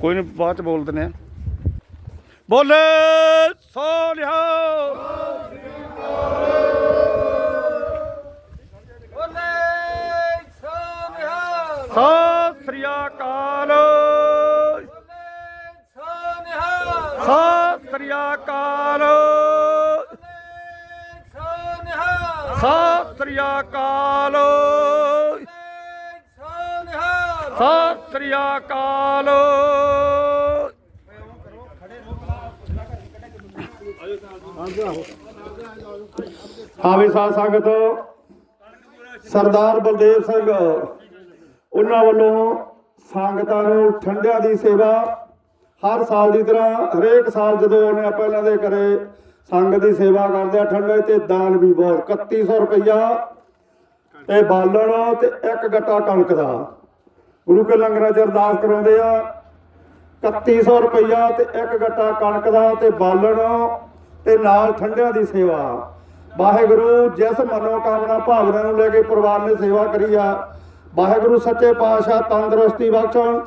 ਕੋਈ ਨਹੀਂ ਬਾਅਦ ਚ ਬੋਲ ਦਿੰਦੇ ਆ। ਬੋਲੇ ਸੋਨਿਹਾਲ ਸਤਿ ਸ੍ਰੀ ਅਕਾਲ। ਸਤਿ ਸ੍ਰੀ ਅਕਾਲ। ਸੋਨਿਹਾਲ ਸਤਿ ਸ੍ਰੀ ਅਕਾਲ। ਸਤਿ ਸ੍ਰੀ ਅਕਾਲ। ਹਾਂ ਸਾਧ ਸੰਗਤ, ਸਰਦਾਰ ਬਲਦੇਵ ਸਿੰਘ, ਉਹਨਾਂ ਵੱਲੋਂ ਸੰਗਤਾਂ ਨੂੰ ਠੰਡਿਆਂ ਦੀ ਸੇਵਾ ਹਰ ਸਾਲ ਦੀ ਤਰ੍ਹਾਂ, ਹਰੇਕ ਸਾਲ ਜਦੋਂ ਉਹਨੇ ਆਪਾਂ ਇਹਨਾਂ ਦੇ ਘਰੇ ਸੰਗਤ ਦੀ ਸੇਵਾ ਕਰਦੇ ਆ, ਠੰਡੇ ਤੇ ਦਾਨ ਵੀ ਬਹੁਤ 3100 ਰੁਪਈਆ ਇਹ ਬਾਲਣ ਤੇ ਇੱਕ ਗੱਟਾ ਕਣਕ ਦਾ। ਗੁਰੂ ਕੇ ਲੰਗਰਾਂ ਚ ਅਰਦਾਸ ਕਰਾਉਂਦੇ ਆ 3100 ਰੁਪਈਆ ਤੇ ਇੱਕ ਗੱਟਾ ਕਣਕ ਦਾ ਤੇ ਬਾਲਣ ਤੇ ਨਾਲ ਠੰਡਿਆਂ ਦੀ ਸੇਵਾ। ਵਾਹਿਗੁਰੂ, ਜਿਸ ਮਨੋ ਕਾਮਨਾ ਭਾਵਨਾ ਨੂੰ ਲੈ ਕੇ ਪਰਿਵਾਰ ਨੇ ਸੇਵਾ ਕਰੀ ਆ, ਵਾਹਿਗੁਰੂ ਸੱਚੇ ਪਾਤਸ਼ਾਹ ਤੰਦਰੁਸਤੀ ਬਖਸ਼ਣ,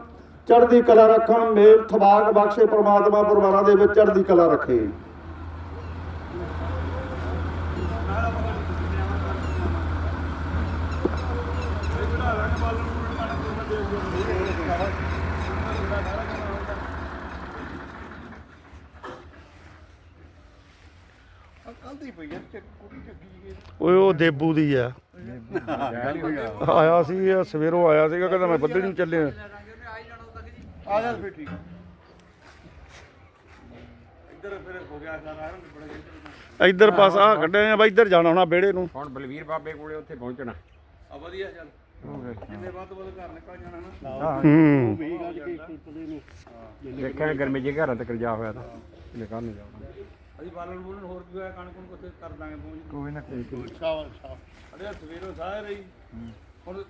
ਚੜ੍ਹਦੀ ਕਲਾ ਰੱਖਣ ਮੇਲ ਥਵਾਕ ਬਖਸ਼ੇ ਪ੍ਰਮਾਤਮਾ ਪਰਿਵਾਰਾਂ ਦੇ ਵਿੱਚ ਚੜ੍ਹਦੀ ਕਲਾ ਰੱਖੇ। ਓਏ ਉਹ ਦੇਬੂ ਦੀ ਆ। ਆਇਆ ਸੀ ਇਹ ਸਵੇਰੋਂ ਆਇਆ ਸੀਗਾ ਕਹਿੰਦਾ ਮੈਂ ਬੱਦਲ ਨੂੰ ਚੱਲਿਆ। ਆ ਜਾ ਫਿਰ ਠੀਕ। ਇੱਧਰ ਫਿਰ ਹੋ ਗਿਆ ਸਾਰਾ ਬੜਾ ਇੱਧਰ ਪਾਸ ਆ ਕੱਢੇ ਆ ਬਾਈ ਇੱਧਰ ਜਾਣਾ ਹੋਣਾ ਬੇੜੇ ਨੂੰ। ਹੁਣ ਬਲਵੀਰ ਬਾਬੇ ਕੋਲੇ ਉੱਥੇ ਪਹੁੰਚਣਾ। ਆ ਵਧੀਆ ਚੱਲ। ਜਿੰਨੇ ਵੱਧ ਵੱਧ ਘਰ ਨਿਕਲ ਜਾਣਾ ਨਾ। ਹੂੰ। ਦੇਖਿਆ ਗਰਮੀ ਜੀ ਘਰਾਂ ਤੱਕ ਜਾ ਹੋਇਆ ਤਾਂ। ਇਹਨੇ ਕੱਲ ਨੂੰ ਜਾਣਾ ਅਸੀਂ ਬਾਲਣ ਬੁਲਣ ਹੋਰ ਵੀ ਹੋਇਆ ਕਣਕ ਨੂੰ ਕਿੱਥੇ ਕਰ ਦਾਂਗੇ ਪਹੁੰਚ ਕੋਈ ਨਾ ਕੋਈ ਅਰੇ ਸਵੇਰੋਂ ਸਾਰੇ ਹੀ। ਹੁਣ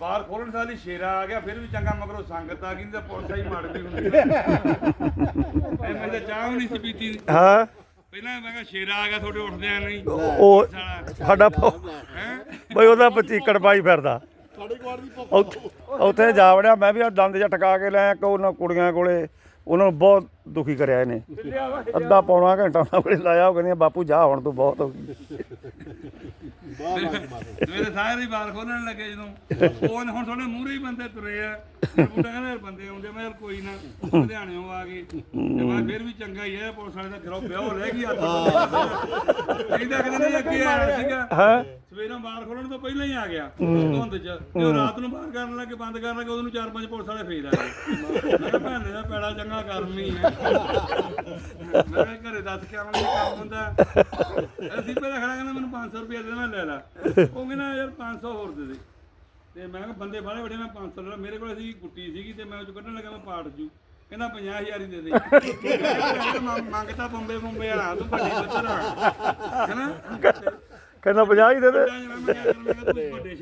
ਬਾਹਰ ਖੋਲਣ ਸਾਲੀ ਸ਼ੇਰਾ ਆ ਗਿਆ ਫਿਰ ਵੀ ਚੰਗਾ ਮਗਰੋਂ ਸੰਗਤ ਆ ਗਈ ਤਾਂ ਪੁਲਿਸ ਹੀ ਮੜਦੀ ਹੁੰਦੀ ਐ ਮੈਂ ਤਾਂ ਚਾਹ ਵੀ ਨਹੀਂ ਸੀ ਪੀਤੀ। ਹਾਂ। ਪਹਿਲਾਂ ਮੈਂ ਕਿਹਾ ਸ਼ੇਰਾ ਆ ਗਿਆ ਤੁਹਾਡੇ ਉੱਠਦਿਆਂ ਨਹੀਂ ਉਹ ਸਾਡਾ ਬਈ ਉਹਦਾ ਪਚੀਕੜ ਪਾਈ ਫਿਰਦਾ। ਉੱਥੇ- ਉੱਥੇ ਜਾ ਵੜਿਆ ਮੈਂ ਵੀ ਆ ਦੰਦ ਜਿਹਾ ਟਕਾ ਕੇ ਲਿਆ ਕਿ ਉਹਨਾਂ ਕੁੜੀਆਂ ਕੋਲੇ। ਉਹਨਾਂ ਨੂੰ ਬਹੁਤ ਦੁਖੀ ਕਰਿਆ ਇਹਨੇ। ਅੱਧਾ ਪੌਣਾ ਘੰਟਾ ਉਹਨਾਂ ਕੋਲੇ ਲਾਇਆ ਉਹ ਕਹਿੰਦੀਆਂ ਬਾਪੂ ਜਾ ਹੁਣ ਤੂੰ ਬਹੁਤ ਹੋ ਗਈ। ਮੇਰੇ ਸਾਰੇ ਹੀ ਬਾਹਰ ਖੋਲਣ ਲੱਗੇ ਜਦੋਂ। ਉਹ ਹੁਣ ਥੋੜੇ ਮੂਹਰੇ ਹੀ ਬੰਦੇ ਤੁਰੇ ਆ। ਬੁੱਢਾ ਕਹਿੰਦਾ ਬੰਦੇ ਆਉਂਦੇ ਮੈਂ ਕੋਈ ਨਾ ਲੁਧਿਆਣਿਓਂ ਆ ਗਏ। ਤੇ ਮੈਂ ਫਿਰ ਵੀ ਚੰਗਾ ਹੀ ਹੈ ਪੁਲਿਸ ਵਾਲੇ ਦਾ ਘਰੋਂ ਪਿਓ ਰਹਿ ਗਈ ਹੱਥ ਕਹਿੰਦਾ ਕਹਿੰਦਾ ਨਹੀਂ ਅੱਗੇ ਆਇਆ ਸੀਗਾ। ਹਾਂ। ਸਵੇਰੋਂ ਬਾਹਰ ਖੋਲਣ ਤੋਂ ਪਹਿਲਾਂ ਹੀ ਆ ਗਿਆ ਧੁੰਦ ਚ। ਤੇ ਰਾਤ ਨੂੰ ਬਾਹਰ ਕਰਨ ਲੱਗੇ ਬੰਦ ਕਰਨ ਲੱਗੇ ਉਹਨੂੰ ਚਾਰ ਪੰਜ ਪੁਲਿਸ ਵਾਲੇ ਫੇਰ ਆ ਗਏ। ਪੈੜਾ ਚੰਗਾ ਕਰਮ ਹੀ ਹੈ। ਮੈਂ ਕਿਹਾ ਘਰੇ ਦੱਸ ਕੇ ਆਉਣ ਕੰਮ ਹੁੰਦਾ ਅਸੀਂ ਪਹਿਲਾਂ ਖੜਾ ਕਹਿੰਦਾ ਮੈਨੂੰ 500 ਰੁਪਏ ਦੇ ਮੈਂ ਲੈ ਲਾ। ਉਹ ਕਹਿੰਦਾ ਯਾਰ 500 ਹੋਰ ਦੇ ਦੇ। ਤੇ ਮੈਂ ਕਿਹਾ ਬੰਦੇ ਬਾਹਲੇ ਬੜੇ ਮੈਂ 500 ਲੈ ਮੇਰੇ ਕੋਲ ਸੀ ਗੁੱਟੀ ਸੀਗੀ ਤੇ ਮੈਂ ਉਹ ਚੋਂ ਕੱਢਣ ਲੱਗਾ ਮੈਂ ਪਾੜ ਜੂ। ਕਹਿੰਦਾ 50000 ਹੀ ਦੇ ਦੇ। ਮੰਗਤਾ ਬੰਬੇ ਬੰਬੇ ਵਾਲਾ ਤੂੰ ਵੱਡੀ ਬੱਤਰ ਹੈਨਾ ਕਹਿੰਦਾ 50 ਹੀ ਦੇ ਦੇ।